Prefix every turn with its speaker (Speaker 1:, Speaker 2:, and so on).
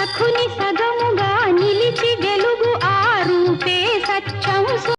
Speaker 1: సఖుని సగముగా నిలిచి గెలుగు ఆ రూపే సత్యం.